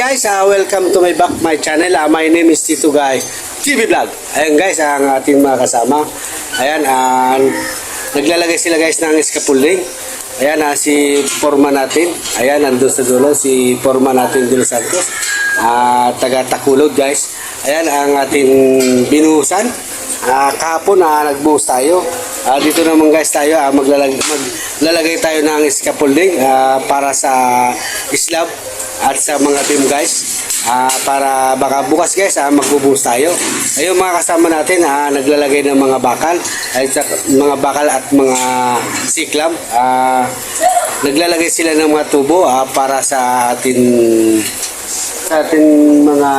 Guys, ah, welcome to my back my channel. Ah, my name is Tito Guy TV Vlog. Ayan guys, ang ating mga kasama. Ayan, ah, naglalagay sila guys ng scaffolding. Ayan, ah, si forma natin. Ayan, nandun sa dulo, si forma natin Dilo Santos. Ah, taga Takulog guys. Ayan, ang ating binuhusan. Ah, kahapon ah, nagbuhos tayo. Ah, dito naman guys tayo ah, maglalagay, maglalagay tayo ng scaffolding ah, para sa slab at sa mga team guys. Ah, para baka bukas guys ah, magbubuhos tayo. Ayun mga kasama natin ah, naglalagay ng mga bakal sa mga bakal at mga siklam ah, naglalagay sila ng mga tubo ah, para sa atin sa ating mga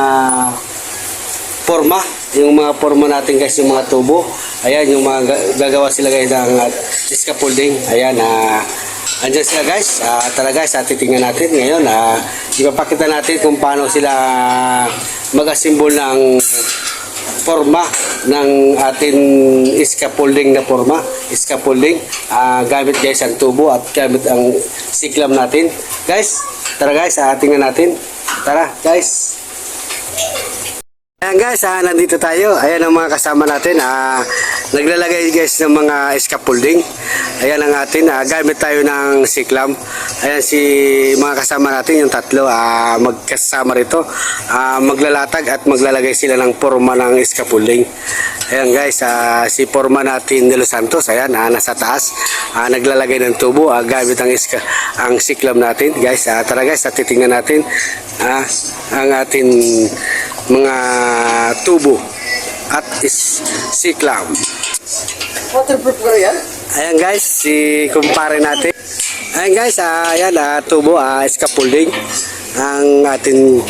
forma. Yung mga forma natin guys yung mga tubo ayan yung mga ga- gagawa sila guys ng uh, scaffolding ayan ah andyan sila guys. Ah, tara guys ah, titingnan natin ngayon ah ipapakita natin kung paano sila mag-assemble ng forma ng ating scaffolding na forma. Scaffolding ah gamit guys ang tubo at gamit ang siklam natin. Guys tara guys tingnan natin. Tara guys Ayan guys, ah, nandito tayo. Ayan ang mga kasama natin. Ah, naglalagay guys ng mga scaffolding. Ayan ang atin. Ah, gamit tayo ng siklam. Ayan si mga kasama natin, yung tatlo, ah, magkasama rito. Ah, maglalatag at maglalagay sila ng forma ng scaffolding. Ayan guys, ah, si forma natin de Los Santos. Ayan, ah, nasa taas. Ah, naglalagay ng tubo. Ah, gamit ang, iska, ang siklam natin. Guys, ah, tara guys, titingnan natin ah, ang atin mga tubo at is siklam. Waterproof ka yan? Ayan guys, si kumpare natin. Ayan guys, ah, ayan ah, tubo, ah, scaffolding ang ating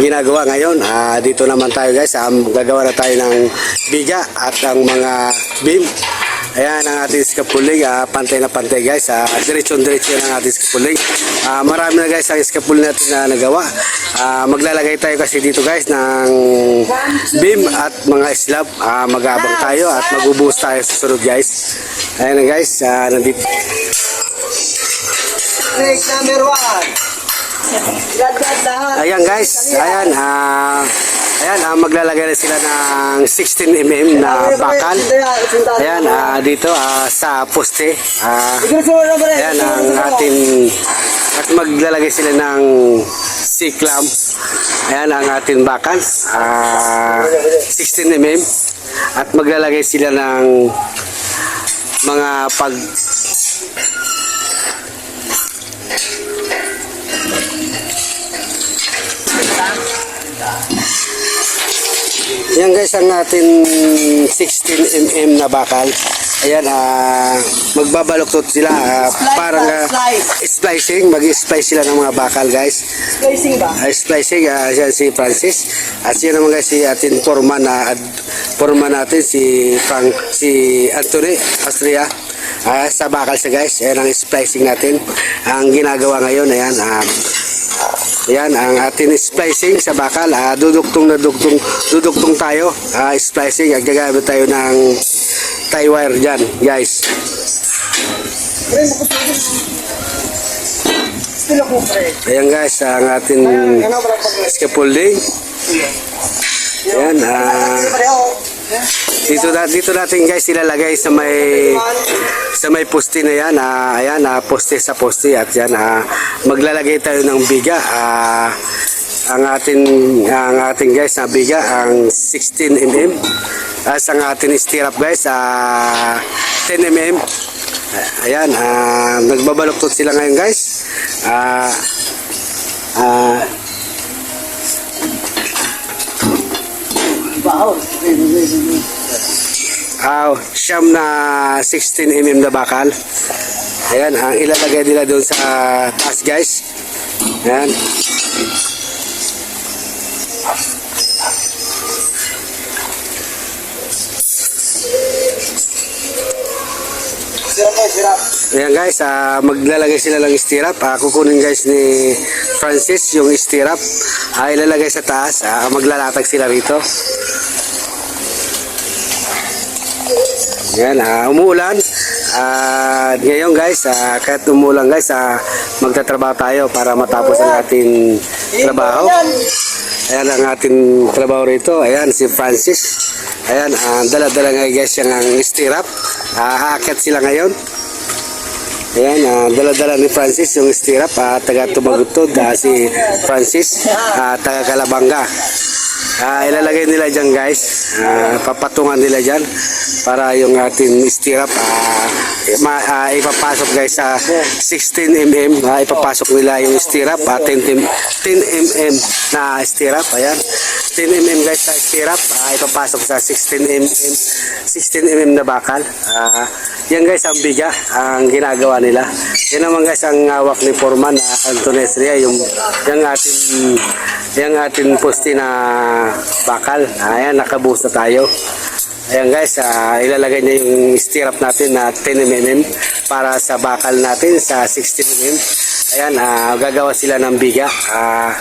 ginagawa ngayon. Ah, dito naman tayo guys, ah, gagawa na tayo ng biga at ang mga beam. Ayan ang ating scaffolding, ah, pantay na pantay guys. Ah, diretso-diretso yan ang ating scaffolding. Ah, marami na guys ang scaffolding natin na nagawa. Ah, maglalagay tayo kasi dito guys ng beam at mga slab. Ah, mag-aabang tayo at magbubuhos tayo sa sunod guys. Ayan na guys, ah, nandito. Trick number one. Lagyan lahat. Ayan guys, ayan, ah, ayan, ah, maglalagay na sila ng 16 mm na bakal. Ayan, ah, dito ah, sa poste. Ah, ayan ang ating at maglalagay sila ng siklam. Ayan ang ating bakal. Ah, 16 mm at maglalagay sila ng mga pag Yan guys ang ating 16 mm na bakal. Ayan, ah magbabaluktot sila. ah, parang ah, splicing. Mag-splice sila ng mga bakal guys. Spacing ba? Uh, splicing, uh, siya si Francis. At siya naman guys si ating forma na ad, forma natin si Frank, si Anthony Astria. Ah, sa bakal siya guys. Ayan ang splicing natin. Ang ginagawa ngayon, ayan, ah, Ayan, ang ating splicing sa bakal. Ah, duduktong na duktong, duduktong tayo. Ah, splicing, gagamit tayo ng tie wire dyan, guys. Ayan guys, ang ating Ano scaffolding. Ayan, ah... Dito, na, dito natin guys ilalagay sa may sa may poste na yan. ah, ayan, ah, poste sa poste at yan ah, maglalagay tayo ng biga. ah, ang ating ang ating guys na biga ang 16 mm. As ang ating stirrup guys ah 10 mm. Ayan, ah, nagbabaluktot sila ngayon guys. Ah ah Bahaw. Ah, siyam na 16 mm na bakal. Ayan, ang ilalagay nila doon sa taas guys. Ayan. Ayan guys, ah, maglalagay sila ng stirrup. Ah, kukunin guys ni Francis yung stirrup. Ah, ilalagay sa taas. Ah, maglalatag sila rito. Ayan, ah, umuulan. ah, ngayon guys, ah, kahit umulang guys, ah, magtatrabaho tayo para matapos ang ating trabaho. Ayan ang ating trabaho rito. Ayan, si Francis. Ayan, ah, dala-dala nga guys yung ang stirrup. Ah, sila ngayon. Ayan, ah, dala-dala ni Francis yung stirrup. Ah, taga Tumagutod. Ah, si Francis, ah, taga Calabanga. Ah, ilalagay nila dyan guys. Ah, papatungan nila dyan para yung ating stirrup ah, ma, ah, ipapasok guys sa 16 mm. Ah, ipapasok nila yung stirrup. Ah, 10, 10 mm na stirrup. Ayan. 10 mm guys sa stirrup. Ah, ipapasok sa 16 mm. 16 mm na bakal. Ah, yan guys ang biga ang ginagawa nila. Yan naman guys ang hawak ni Foreman na Antones Ria yung yung ating yung ating poste na bakal. Ayan nakabuhos na tayo. Ayan guys, ah, ilalagay niya yung stirrup natin na 10 mm para sa bakal natin sa 16 mm. Ayan, ah, gagawa sila ng biga. Ah,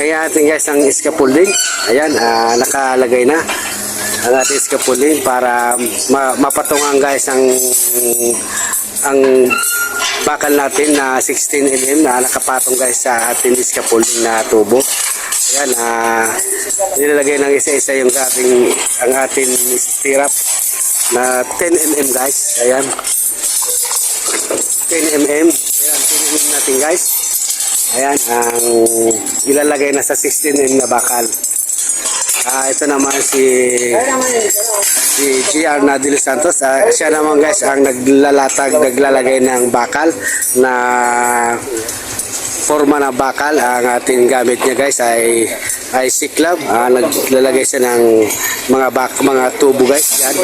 kaya ating guys ang scaffolding. Ayan, ah, nakalagay na ang ating scaffolding para ma- mapatungan guys ang ang bakal natin na 16 mm na nakapatong guys sa ating scaffolding na tubo. Ayan, ah, nilalagay ng isa-isa yung ating ang ating stirrup na 10 mm guys. Ayan. 10 mm. Ayan, 10 mm natin guys. Ayan, ang ilalagay na sa 16 mm na bakal. Ah, ito naman si si GR Nadil Santos. Ah, siya naman guys ang naglalatag, naglalagay ng bakal na forma na bakal. Ang ating gamit niya guys ay ay siklab. Ah, naglalagay siya ng mga bak mga tubo guys. Yan.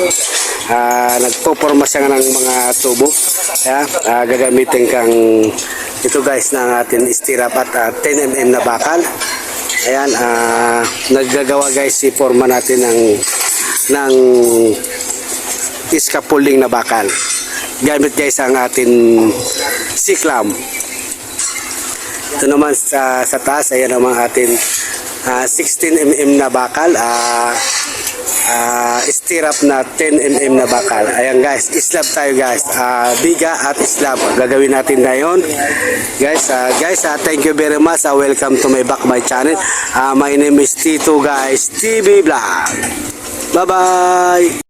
Ah, nagpoporma siya ng mga tubo. Kaya ah, gagamitin kang ito guys ng ating stirrup at ah, 10 mm na bakal. Ayan, ah, naggagawa guys si forma natin ng ng scaffolding na bakal. Gamit guys ang ating siklam. Ito naman sa, sa taas, ayan naman ating ah, 16 mm na bakal. Ah, ah, stirrup na 10 mm na bakal. Ayan guys, islab tayo guys. Ah, biga at islab. Gagawin natin ngayon. Guys, ah, guys, ah, thank you very much. Ah, welcome to my back my channel. Ah, my name is Tito guys, TV Vlog. Bye-bye.